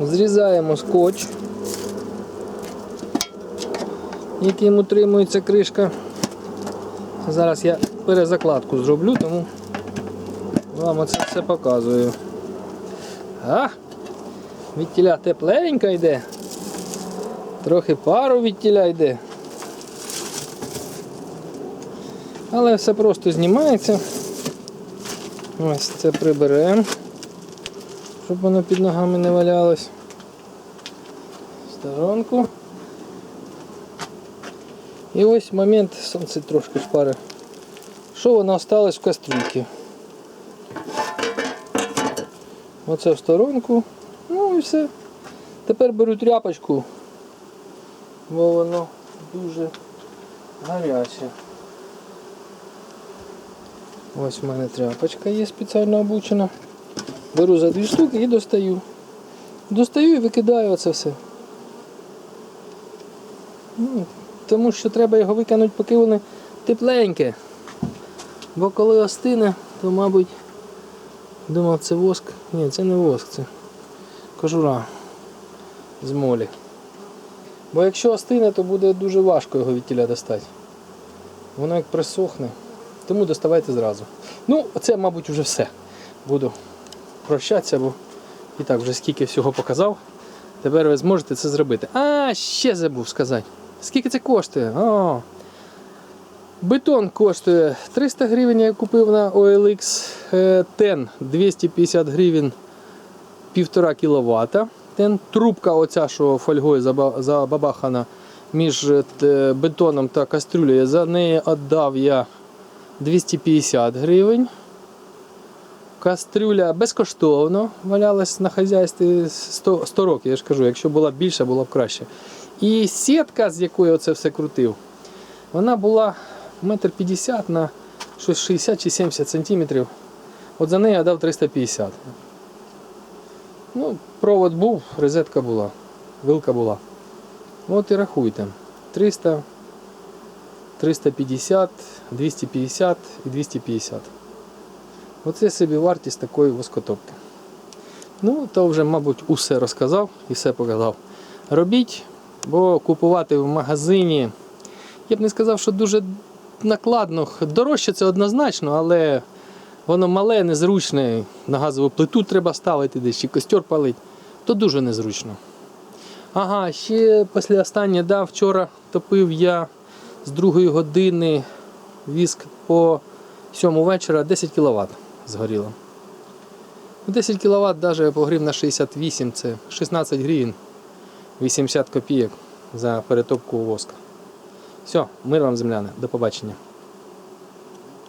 Зрізаємо скотч, яким утримується кришка. Зараз я перезакладку зроблю, тому вам оце все показую. А, від тіля тепленька йде. Трохи пару від тіля йде. Але все просто знімається. Ось це приберемо, щоб воно під ногами не валялось. Сторонку. І ось момент, сонце трошки шпари. Що воно осталось в кастрюльці? Оце в сторонку. Ну і все. Тепер беру тряпочку, бо воно дуже гаряче. Ось в мене тряпочка є спеціально обучена. Беру за дві штуки і достаю. Достаю і викидаю оце все. Ну, тому що треба його викинути, поки воно тепленьке. Бо коли остине, то мабуть думав це воск. Ні, це не воск, це кожура з молі. Бо якщо остине, то буде дуже важко його від тіля достати. Воно як присохне. Тому доставайте зразу. Ну, це, мабуть, вже все. Буду прощатися, бо і так вже скільки всього показав. Тепер ви зможете це зробити. А, ще забув сказати. Скільки це коштує? О, бетон коштує 300 гривень, я купив на OLX TEN 250 гривень 1,5 кВт. Тен трубка оця, що фольгою забабахана між е, бетоном та кастрюлею. За неї віддав я 250 гривень. Кастрюля безкоштовно валялась на хазяйстві 100, 100 років, я ж кажу, якщо була б більше, було б краще. І сітка, з якою це все крутив, вона була 1,50 м на щось 60 чи 70 сантиметрів. От за неї я дав 350. Ну, провод був, розетка була, вилка була. От і рахуйте. 300, 350, 250 і 250. Оце собі вартість такої воскотопки. Ну, то вже, мабуть, усе розказав і все показав. Робіть, бо купувати в магазині, я б не сказав, що дуже накладно. Дорожче це однозначно, але воно мале, незручне. На газову плиту треба ставити десь чи костер палить, то дуже незручно. Ага, ще після останнє, да, вчора топив я з другої години віск по 7 вечора 10 кВт згоріло. 10 кВт навіть погрів на 68, це 16 гривень 80 копійок за перетопку воска. Все, мир вам, земляне, до побачення.